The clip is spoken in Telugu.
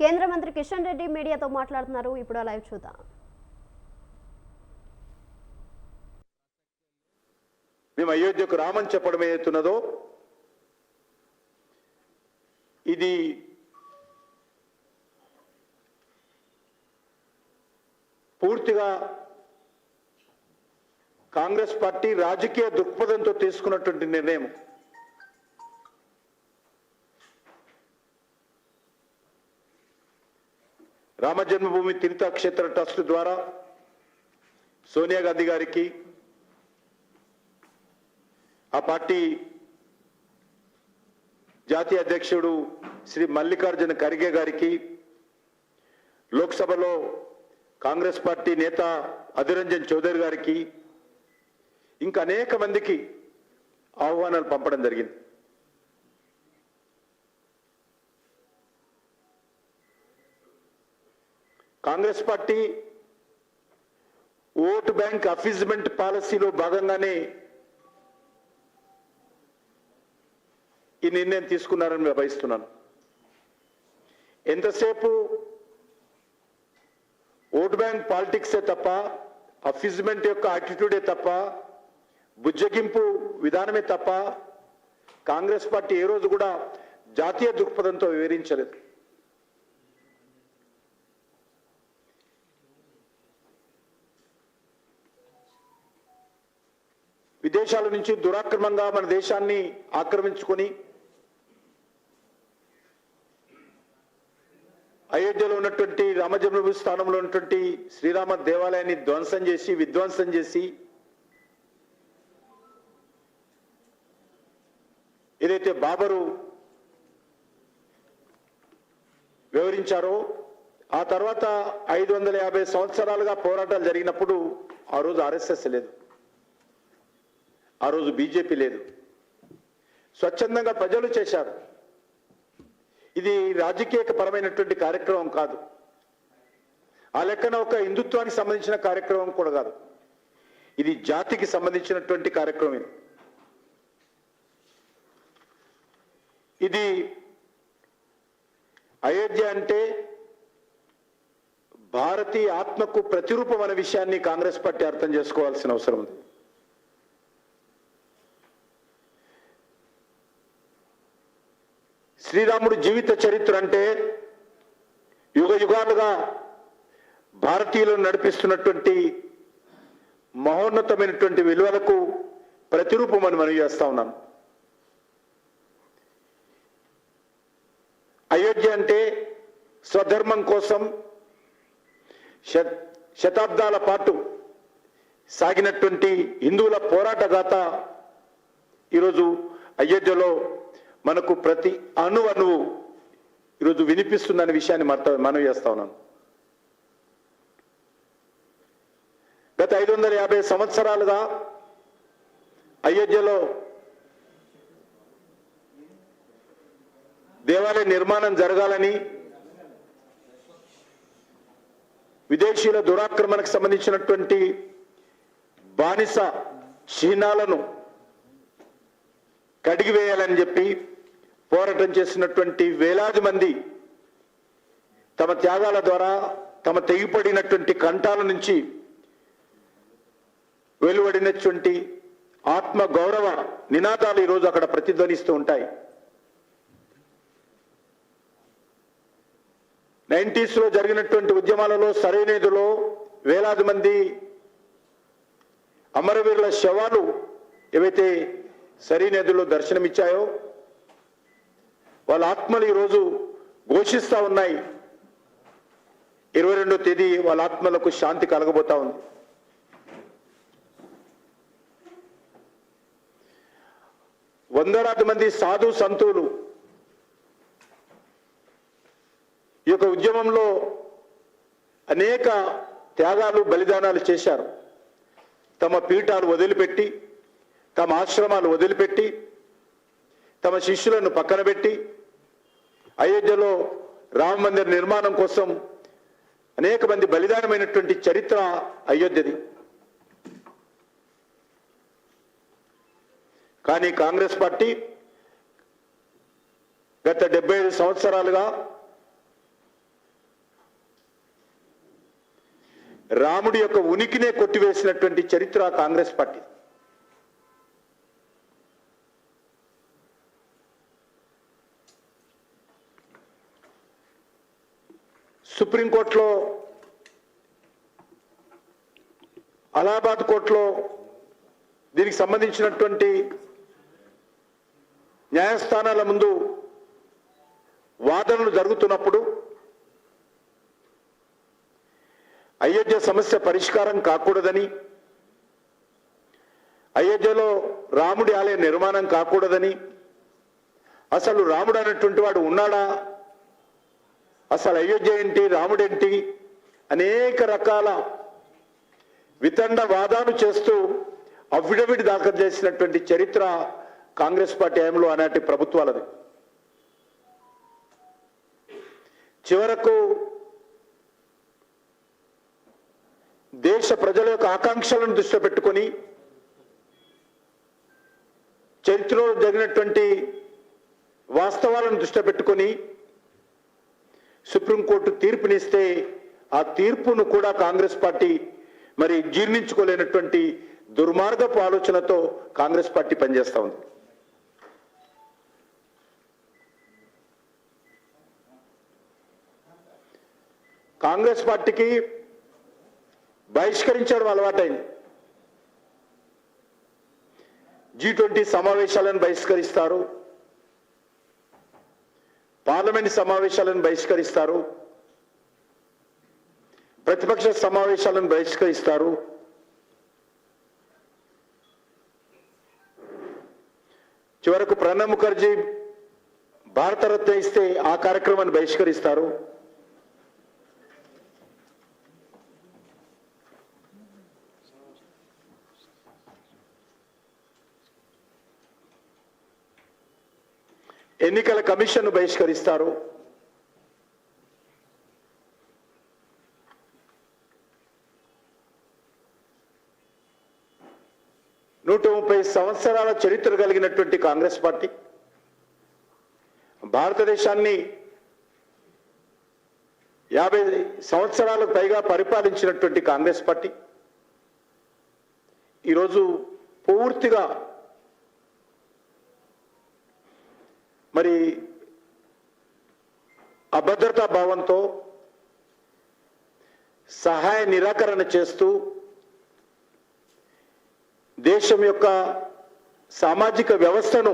కేంద్ర మంత్రి కిషన్ రెడ్డి మీడియాతో మాట్లాడుతున్నారు. ఇప్పుడు లైవ్ చూద్దాం. మేము అయోధ్యకు రామని చెప్పడం ఏదైతున్నదో ఇది పూర్తిగా కాంగ్రెస్ పార్టీ రాజకీయ దృక్పథంతో తీసుకున్నటువంటి నిర్ణయం. రామ జన్మభూమి తీర్థక్షేత్ర ట్రస్ట్ ద్వారా సోనియా గాంధీ గారికి ఆ పార్టీ జాతీయ అధ్యక్షుడు శ్రీ మల్లికార్జున ఖర్గే గారికి లోక్సభలో కాంగ్రెస్ పార్టీ నేత అధిరంజన్ చౌదరి గారికి ఇంకా అనేక మందికి ఆహ్వానాలు పంపడం జరిగింది. Congress party vote bank appeasement పాలసీలో భాగంగానే ఈ నిర్ణయం తీసుకున్నారని నేను భావిస్తున్నాను. ఎంతసేపు ఓట్ బ్యాంక్ పాలిటిక్సే తప్ప అఫీజ్మెంట్ యొక్క యాటిట్యూడే తప్ప బుజ్జగింపు విధానమే తప్ప కాంగ్రెస్ పార్టీ ఏ రోజు కూడా జాతీయ దృక్పథంతో వివరించలేదు. విదేశాల నుంచి దురాక్రమంగా మన దేశాన్ని ఆక్రమించుకొని అయోధ్యలో ఉన్నటువంటి రామజన్మభూమి స్థానంలో ఉన్నటువంటి శ్రీరామ దేవాలయాన్ని ధ్వంసం చేసి విధ్వంసం చేసి ఏదైతే బాబరు వివరించారో ఆ తర్వాత ఐదు వందల యాభై సంవత్సరాలుగా పోరాటాలు జరిగినప్పుడు ఆ రోజు ఆర్ఎస్ఎస్ లేదు. ఆ రోజు బీజేపీ లేదు. స్వచ్ఛందంగా ప్రజలు చేశారు. ఇది రాజకీయ పరమైనటువంటి కార్యక్రమం కాదు. ఆ లెక్కన ఒక హిందుత్వానికి సంబంధించిన కార్యక్రమం కూడా కాదు. ఇది జాతికి సంబంధించినటువంటి కార్యక్రమం ఇది. ఇది అయోధ్య అంటే భారతీయ ఆత్మకు ప్రతిరూపం అనే విషయాన్ని కాంగ్రెస్ పార్టీ అర్థం చేసుకోవాల్సిన అవసరం ఉంది. శ్రీరాముడు జీవిత చరిత్ర అంటే యుగ యుగాలుగా భారతీయులను నడిపిస్తున్నటువంటి మహోన్నతమైనటువంటి విలువలకు ప్రతిరూపం అని మనం చేస్తా ఉన్నాం. అయోధ్య అంటే స్వధర్మం కోసం శ- శతాబ్దాల పాటు సాగినటువంటి హిందువుల పోరాట గాథ ఈరోజు అయోధ్యలో మనకు ప్రతి అణు అణువు ఈరోజు వినిపిస్తుందనే విషయాన్ని మర్త మనవి చేస్తా ఉన్నాను. గత ఐదు వందల యాభై సంవత్సరాలుగా అయోధ్యలో దేవాలయ నిర్మాణం జరగాలని విదేశీయుల దురాక్రమణకు సంబంధించినటువంటి బానిస చిహ్నాలను కడిగివేయాలని చెప్పి పోరాటం చేసినటువంటి వేలాది మంది తమ త్యాగాల ద్వారా తమ తెగిపడినటువంటి కంఠాల నుంచి వెలువడినటువంటి ఆత్మ గౌరవ నినాదాలు ఈరోజు అక్కడ ప్రతిధ్వనిస్తూ ఉంటాయి. నైంటీస్లో జరిగినటువంటి ఉద్యమాలలో సరైనదిలో వేలాది మంది అమరవీరుల శవాలు ఏవైతే సరైనదిలో దర్శనమిచ్చాయో? వాళ్ళ ఆత్మలు ఈరోజు ఘోషిస్తా ఉన్నాయి. ఇరవై రెండో తేదీ వాళ్ళ ఆత్మలకు శాంతి కలగబోతా ఉంది. వందలాది మంది సాధు సంతువులు ఈ యొక్క ఉద్యమంలో అనేక త్యాగాలు బలిదానాలు చేశారు. తమ పీఠాలు వదిలిపెట్టి తమ ఆశ్రమాలు వదిలిపెట్టి తమ శిష్యులను పక్కన పెట్టి అయోధ్యలో రామ మందిర్ నిర్మాణం కోసం అనేక మంది బలిదానమైనటువంటి చరిత్ర అయోధ్యది. కానీ కాంగ్రెస్ పార్టీ గత డెబ్బై ఐదు సంవత్సరాలుగా రాముడి యొక్క ఉనికినే కొట్టివేసినటువంటి చరిత్ర కాంగ్రెస్ పార్టీ. సుప్రీంకోర్టులో అలహాబాద్ కోర్టులో దీనికి సంబంధించినటువంటి న్యాయస్థానాల ముందు వాదనలు జరుగుతున్నప్పుడు అయోధ్య సమస్య పరిష్కారం కాకూడదని అయోధ్యలో రాముడి ఆలయ నిర్మాణం కాకూడదని అసలు రాముడు అనేటువంటి వాడు ఉన్నాడా? అసలు అయోధ్య ఏంటి రాముడేంటి అనేక రకాల వితండ వాదాలు చేస్తూ అఫిడవిట్ దాఖలు చేసినటువంటి చరిత్ర కాంగ్రెస్ పార్టీ హయాంలో అనేటి ప్రభుత్వాలది. చివరకు దేశ ప్రజల యొక్క ఆకాంక్షలను దృష్టిలో పెట్టుకొని చరిత్రలో జరిగినటువంటి వాస్తవాలను దృష్టిలో పెట్టుకొని సుప్రీంకోర్టు తీర్పునిస్తే ఆ తీర్పును కూడా కాంగ్రెస్ పార్టీ మరి జీర్ణించుకోలేనటువంటి దుర్మార్గపు ఆలోచనతో కాంగ్రెస్ పార్టీ పనిచేస్తా ఉంది. కాంగ్రెస్ పార్టీకి బహిష్కరించడం అలవాటైంది. జీ ట్వంటీ సమావేశాలను బహిష్కరిస్తారు. పార్లమెంట్ సమావేశాలను బహిష్కరిస్తారు. ప్రతిపక్ష సమావేశాలను బహిష్కరిస్తారు. చివరకు ప్రణబ్ ముఖర్జీ భారతరత్న ఇస్తే ఆ కార్యక్రమాన్ని బహిష్కరిస్తారు. ఎన్నికల కమిషన్ బహిష్కరిస్తారు. నూట ముప్పై సంవత్సరాల చరిత్ర కలిగినటువంటి కాంగ్రెస్ పార్టీ. భారతదేశాన్ని యాభై సంవత్సరాలకు పైగా పరిపాలించినటువంటి కాంగ్రెస్ పార్టీ. ఈరోజు పూర్తిగా మరి అభద్రతా భావంతో సహాయ నిరాకరణ చేస్తూ దేశం యొక్క సామాజిక వ్యవస్థను